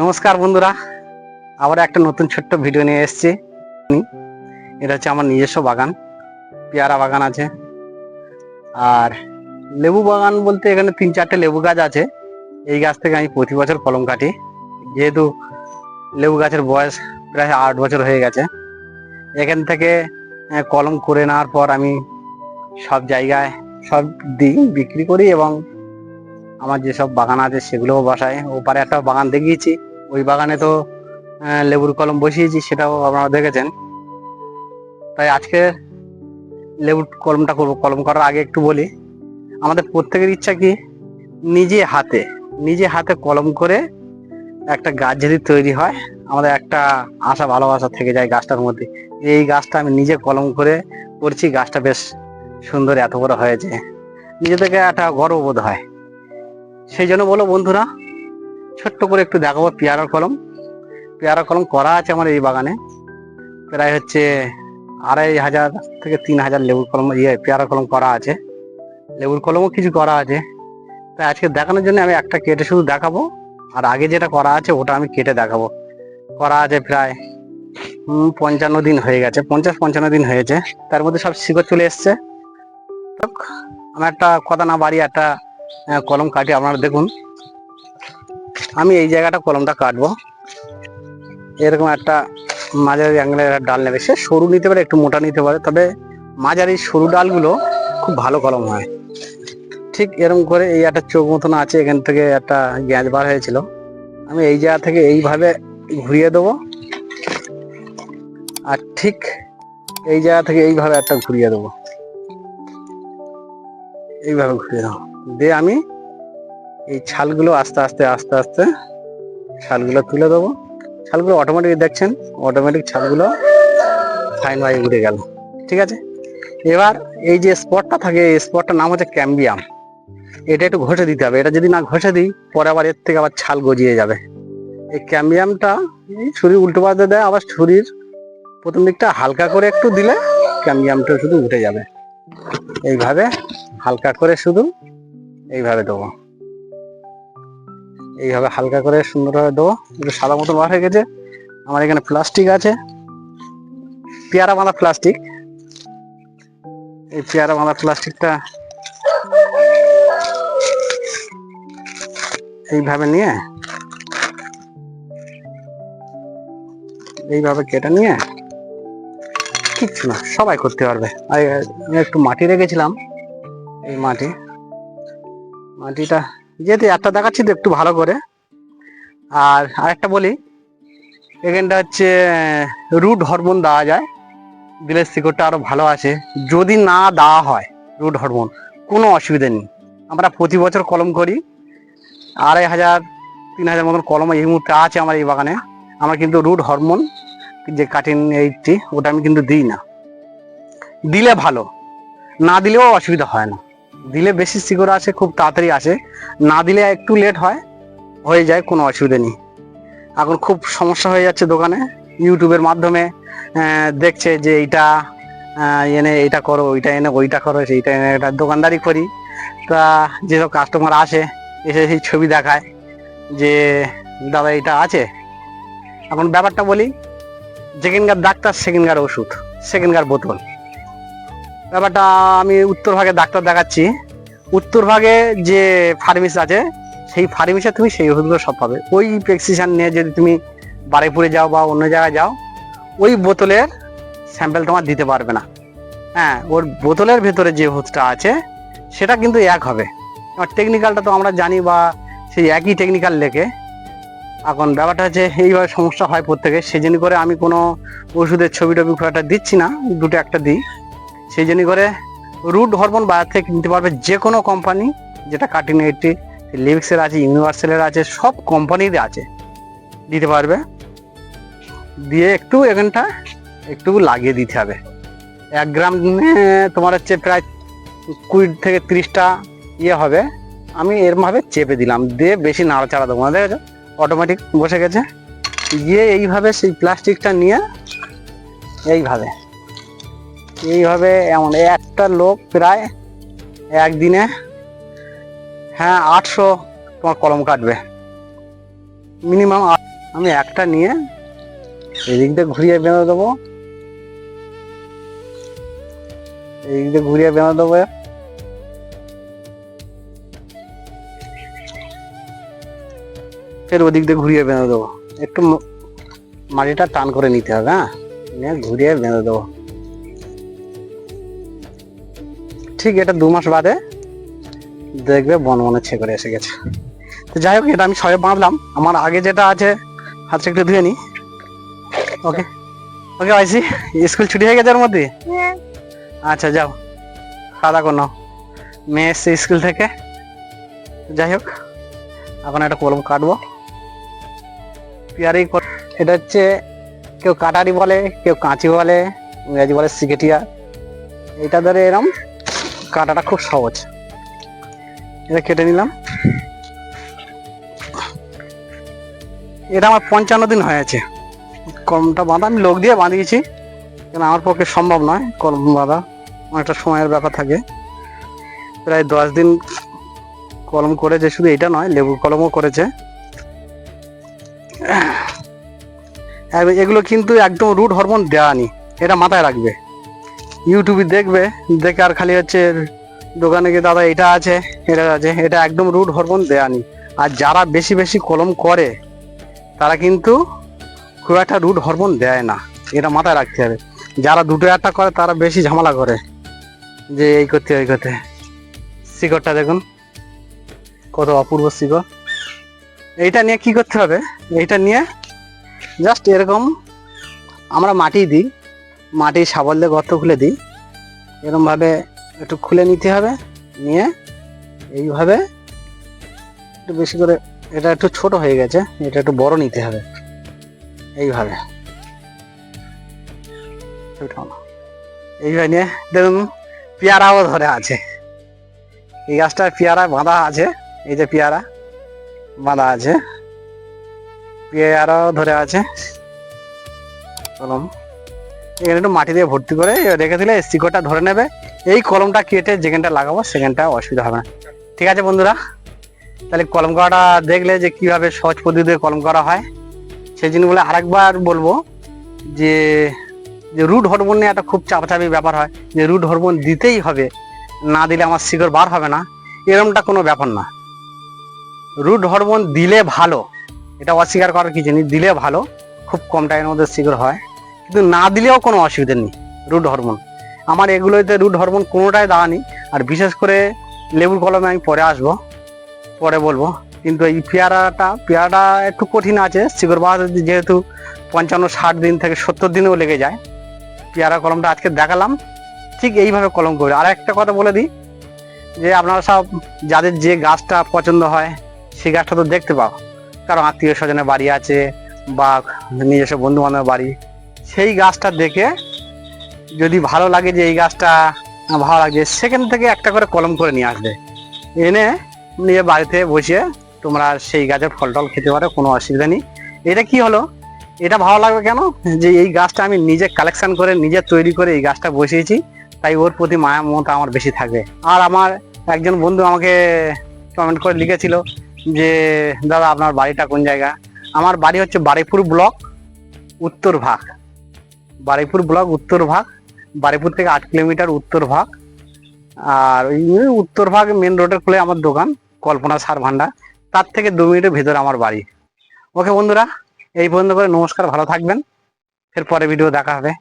নমস্কার বন্ধুরা, আবার একটা নতুন ছোট্ট ভিডিও নিয়ে এসেছি এটা হচ্ছে আমার নিজস্ব বাগান, পেয়ারা বাগান আছে। আর লেবু বাগান বলতে এখানে তিন চারটে লেবু গাছ আছে। এই গাছ থেকে আমি প্রতি বছর কলম কাটি। যেহেতু লেবু গাছের বয়স প্রায় আট বছর হয়ে গেছে, এখান থেকে কলম করে নেওয়ার পর আমি সব জায়গায় সব দিই, বিক্রি করি এবং আমার যেসব বাগান আছে সেগুলোও বসাই ওপারে একটা বাগান দেখিয়েছি। ওই বাগানে তো লেবুর কলম বসিয়েছি, সেটাও আপনারা দেখেছেন। তাই আজকে লেবুর কলমটা করব, কলম করার আগে একটু বলি। আমাদের প্রত্যেকের ইচ্ছা কি? নিজে হাতে নিজে হাতে কলম করে একটা গাছ যদি তৈরি হয়, আমাদের একটা আশা, ভালোবাসা থেকে যায় গাছটার মধ্যে। এই গাছটা আমি নিজে কলম করে করছি, গাছটা বেশ সুন্দর এত বড় হয়েছে। নিজে থেকে একটা গর্ববোধ হয়। সেই জন্য বলো বন্ধুরা, ছোট্ট করে একটু দেখাবো পেয়ারার কলম। পেয়ারা কলম করা আছে আমার এই বাগানে। প্রায় হচ্ছে আড়াই হাজার থেকে তিন হাজার লেবুর কলম ইয়ে পেয়ারা কলম করা আছে। লেবুর কলমও কিছু করা আছে। তাই আজকে দেখানোর জন্য আমি একটা কেটে শুধু দেখাবো। আর আগে যেটা করা আছে ওটা আমি কেটে দেখাবো। করা আছে প্রায় পঞ্চান্ন দিন হয়ে গেছে, পঞ্চাশ পঞ্চান্ন দিন হয়েছে। তার মধ্যে সব শিকড় চলে এসছে। আমার একটা কথা না বাড়ি একটা কলম কাটি আপনারা দেখুন। আমি এই জায়গাটা কলমটা কাটবো। এরকম একটা মাঝারি অ্যাঙ্গেলের একটা ডাল নেবে সে সরু নিতে পারে, একটু মোটা নিতে পারে, তবে মাঝারি সরু ডালগুলো খুব ভালো কলম হয়। ঠিক এরকম করে এই একটা চোখ মতন আছে, এখান থেকে একটা গ্যাঁজ বার হয়েছিল। আমি এই জায়গা থেকে এইভাবে ঘুরিয়ে দেবো। আর ঠিক এই জায়গা থেকে এইভাবে একটা ঘুরিয়ে দেবো। এইভাবে ঘুরিয়ে দেবো দিয়ে আমি এই ছালগুলো আস্তে আস্তে আস্তে আস্তে ছালগুলো তুলে দেবো। ছালগুলো অটোমেটিক দেখছেন? অটোমেটিক ছালগুলো ফাইন ভাই উঠে গেল। ঠিক আছে? এবার এই যে স্পটটা থাকে, এই স্পটটার নাম হচ্ছে ক্যাম্বিয়াম এটা একটু ঘষে দিতে হবে। এটা যদি না ঘষে দিই, পরে আবার এর থেকে আবার ছাল গজিয়ে যাবে। এই ক্যাম্বিয়ামটা শরীর উল্টো পাল্টে দেয়, আবার ছুরির প্রথম দিকটা হালকা করে একটু দিলে ক্যাম্বিয়ামটা শুধু উঠে যাবে। এইভাবে হালকা করে শুধু এইভাবে দেবো। এইভাবে হালকা করে সুন্দরভাবে দেবো। একটু সাদা মতো বার হয়ে গেছে। আমার এখানে প্লাস্টিক আছে। পেয়ারা বাঁধা প্লাস্টিক। এই পেয়ারা বাঁধা প্লাস্টিকটা এইভাবে নিয়ে এইভাবে কেটে নিয়ে কিচ্ছু না, সবাই করতে পারবে। আমি একটু মাটি রেখেছিলাম। এই মাটি। মাটিটা যেহেতু একটা দেখাচ্ছি তো একটু ভালো করে। আর আরেকটা বলি, এখানটা হচ্ছে রুট হরমোন দেওয়া যায়। দিলে শিকড়টা আরও ভালো আছে। যদি না দেওয়া হয় রুট হরমোন, কোনো অসুবিধা নেই। আমরা প্রতি বছর কলম করি। আড়াই হাজার, তিন হাজার মতন কলম এই মুহূর্তে আছে আমার এই বাগানে। আমার কিন্তু রুট হরমোন যে কাটিং এইটটি ওটা আমি কিন্তু দিই না। দিলে ভালো, না দিলেও অসুবিধা হয় না। দিলে বেশি শিকড় আসে, খুব তাড়াতাড়ি আসে। না দিলে একটু লেট হয়, হয়ে যায়, কোনো অসুবিধা নেই। এখন খুব সমস্যা হয়ে যাচ্ছে দোকানে। ইউটিউবের মাধ্যমে দেখছে যে এইটা এনে এইটা করো, ওইটা এনে, ওইটা করো, সেইটা এনে, এটা দোকানদারি করি। তা যেসব কাস্টমার আসে, এসে সেই ছবি দেখায় যে, দাদা এটা আছে? এখন ব্যাপারটা বলি, যেখানকার ডাক্তার, সেখানকার ওষুধ, সেখানকার বোতল। ব্যাপারটা আমি উত্তর ভাগে ডাক্তার দেখাচ্ছি। উত্তর ভাগে যে ফার্মেসি আছে, সেই ফার্মেসে তুমি সেই ওষুধগুলো সব পাবে। ওই প্রেসক্রিপশন নিয়ে যদি তুমি বারেপুরে যাও বা অন্য জায়গায় যাও, ওই বোতলের স্যাম্পেল তোমার দিতে পারবে না। হ্যাঁ ওর বোতলের ভেতরে যে ওষুধটা আছে, সেটা কিন্তু এক হবে। টেকনিক্যালটা তো আমরা জানি বা সেই একই টেকনিক্যাল লেখে। এখন ব্যাপারটা হচ্ছে এইভাবে সমস্যা হয় প্রত্যেকে সেই জন্য করে আমি কোনো ওষুধের ছবি টবি খুব একটা দিচ্ছি না, দুটো একটা দিই। সেই জন্য করে রুট হরমোন বাজার থেকে কিনতে পারবে যে কোনো কোম্পানি যেটা কাটিং এইটটি লিভিক্সের আছে ইউনিভার্সালের আছে, সব কোম্পানির আছে। দিতে পারবে। দিয়ে একটু এখানটা একটু লাগিয়ে দিতে হবে। এক গ্রাম তোমার হচ্ছে প্রায় কুড়ি থেকে তিরিশটা ইয়ে হবে। আমি এরমভাবে চেপে দিলাম। দিয়ে বেশি নাড়াচাড়া দেবো না দেখেছ অটোমেটিক বসে গেছে। গিয়ে এইভাবে সেই প্লাস্টিকটা নিয়ে এইভাবে। এইভাবে এমন একটা লোক প্রায় একদিনে হ্যাঁ আটশো তোমার কলম কাটবে। মিনিমাম আমি একটা নিয়ে এদিক দিয়ে ঘুরিয়ে বেঁধে দেবো। এদিক দিয়ে ঘুরিয়ে বেঁধে দেবো। ফের ওদিক দিয়ে ঘুরিয়ে বেঁধে দেবো। একটু মাটিটা টান করে নিতে হবে হ্যাঁ? নিয়ে ঘুরিয়ে বেঁধে দেবো। ঠিক এটা দু মাস বাদে দেখবে বন মনে ছে করে এসে গেছে। তো যাই হোক এটা আমি সবে বাঁধলাম। আমার আগে যেটা আছে হাতটা একটু ধুয়ে নি। ওকে। ওকে আইসি স্কুল ছুটি হয়ে গেছে ওর মধ্যে? আচ্ছা যাও। খাওয়া দাওয়া নাও। মেয়ে এসছে স্কুল থেকে। যাই হোক এখন একটা কলম কাটবো। পিয়ারি এটা হচ্ছে কেউ কাটারি বলে কেউ কাঁচি বলে ইংরাজি বলে সিকেটিয়া এটা ধরে এরম কাটাটা খুব সহজ। এটা কেটে নিলাম। এটা আমার পঞ্চান্ন দিন হয়েছে কলমটা বাঁধা, আমি লোক দিয়ে বাঁধিয়েছি। কেন আমার পক্ষে সম্ভব নয় কলম বাঁধা। অনেকটা সময়ের ব্যাপার থাকে। প্রায় দশ দিন কলম করেছে, শুধু এটা নয়, লেবু কলমও করেছে। এগুলো কিন্তু একদম রুট হরমোন দেওয়া নি এটা মাথায় রাখবে। ইউটিউবে দেখবে, দেখে আর খালি হচ্ছে দোকানে গিয়ে, দাদা, এটা আছে এটা আছে, এটা একদম রুট হরমোন দেওয়া নি আর যারা বেশি বেশি কলম করে, তারা কিন্তু খুব একটা রুট হরমোন দেয় না। এটা মাথায় রাখতে হবে। যারা দুটো একটা করে, তারা বেশি ঝামেলা করে। যে এই করতে, ওই করতে। শিকড়টা দেখুন, কত অপূর্ব শিকড়। এইটা নিয়ে কি করতে হবে? এইটা নিয়ে জাস্ট এরকম আমরা মাটি দিই। মাটি সাবল দিয়ে গর্ত খুলে দিই। এরকম ভাবে একটু খুলে নিতে হবে, নিয়ে এইভাবে একটু বেশি করে, এটা একটু ছোট হয়ে গেছে, এটা একটু বড় নিতে হবে। এইভাবে। এইভাবে নিয়ে দেখুন, পেয়ারাও ধরে আছে। এই গাছটা পেয়ারা বাঁধা আছে, এই যে পেয়ারা বাঁধা আছে। পেয়ারাও ধরে আছে। এখানে একটু মাটি দিয়ে ভর্তি করে রেখে দিলে শিকড়টা ধরে নেবে। এই কলমটা কেটে যেখানটা লাগাবো সেখানটা অসুবিধা হবে না। ঠিক আছে বন্ধুরা, তাহলে কলম করাটা দেখলে যে কীভাবে সহজ পদ্ধতিতে কলম করা হয়, সেই জিনিসগুলো আরেকবার বলব যে যে রুট হরমোন নিয়ে একটা খুব চাপাচাপি ব্যাপার হয়। যে রুট হরমোন দিতেই হবে, না দিলে আমার শিকড় বার হবে না, এরমটা কোনো ব্যাপার না। রুট হরমোন দিলে ভালো, এটা অস্বীকার করার কিছু নেই, দিলে ভালো, খুব কম টাইমের মধ্যে শিকড় হয়। কিন্তু না দিলেও কোনো অসুবিধা নেই রুট হরমোন আমার এগুলোতে রুট হরমোন কোনোটাই দেওয়া নেই, আর বিশেষ করে লেবুর কলমে আমি পরে আসব, পরে বলব। কিন্তু এই পেয়ারাটা পেয়ারাটা একটু কঠিন আছে শিকড় বাদ যেহেতু পঞ্চান্ন, ষাট দিন থেকে সত্তর দিনেও লেগে যায়, পেয়ারা কলমটা আজকে দেখালাম। ঠিক এইভাবে কলম করে আর একটা কথা বলে দিই, যে আপনারা সব, যাদের যে গাছটা পছন্দ হয়, সেই গাছটা তো দেখতে পাও। কারণ আত্মীয় স্বজনের বাড়ি আছে, বা নিজস্ব বন্ধু বান্ধবের বাড়ি সেই গাছটা দেখে যদি ভালো লাগে যে এই গাছটা ভালো লাগছে, সেখান থেকে একটা করে কলম করে নিয়ে আসবে। এনে নিয়ে বাড়িতে বসে তোমরা সেই গাছের ফল টল খেতে পারো, কোনো অসুবিধা নেই। এটা কি হলো? এটা ভালো লাগবে কেন? যে এই গাছটা আমি নিজে কালেকশন করে, নিজে তৈরি করে এই গাছটা বসিয়েছি, তাই ওর প্রতি মায়া, মমতা আমার বেশি থাকবে। আর আমার একজন বন্ধু আমাকে কমেন্ট করে লিখেছিল যে, দাদা, আপনার বাড়িটা কোন জায়গা? আমার বাড়ি হচ্ছে বারিপুর ব্লক, উত্তর ভাগ। বারিপুর ব্লক উত্তর ভাগ বারুইপুর থেকে আট কিলোমিটার উত্তর ভাগ। আর ওই উত্তর ভাগ মেন রোডের খুলে আমার দোকান, কল্পনা সার ভান্ডার। তার থেকে দু মিনিটের ভেতরে আমার বাড়ি। ওকে বন্ধুরা, এই পর্যন্ত করে নমস্কার, ভালো থাকবেন। এর পরে ভিডিও দেখা হবে।